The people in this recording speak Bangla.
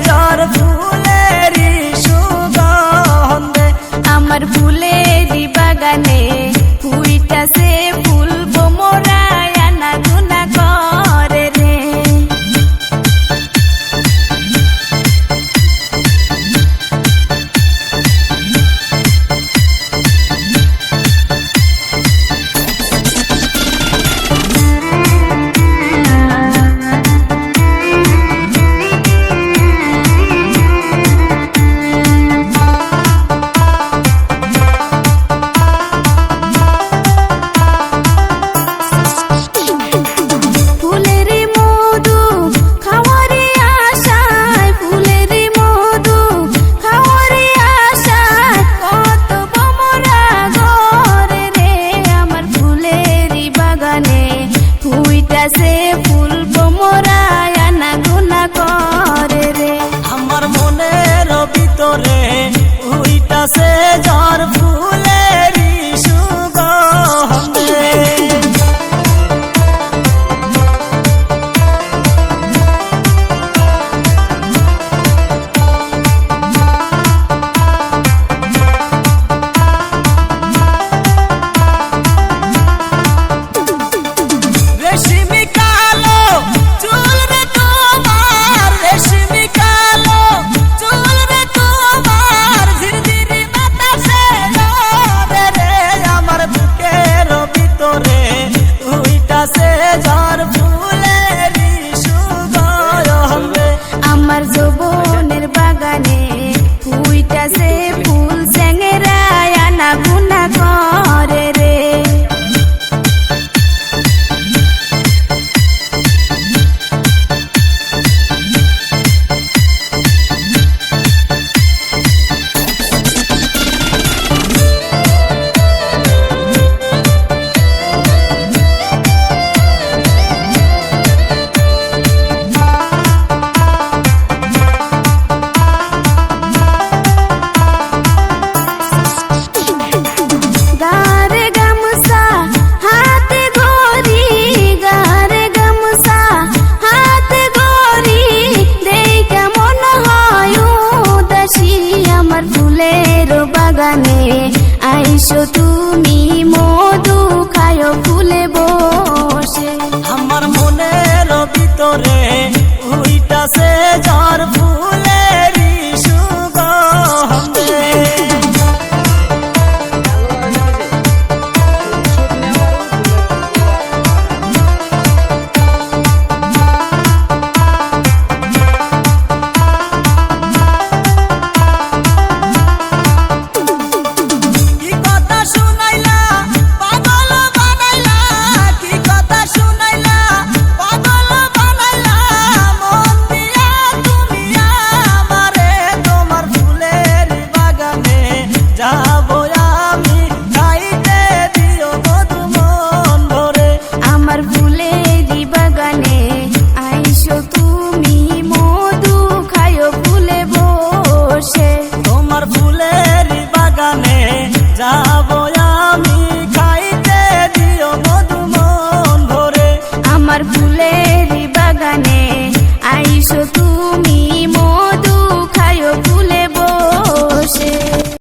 জর আমার ফুলেরি বাগানে ফুইটাছে से বাগানে আইসো তুমি মধু খায় ফুলে বসে। আমার মনের ভিতরে আমার ফুলের বাগানে আইসো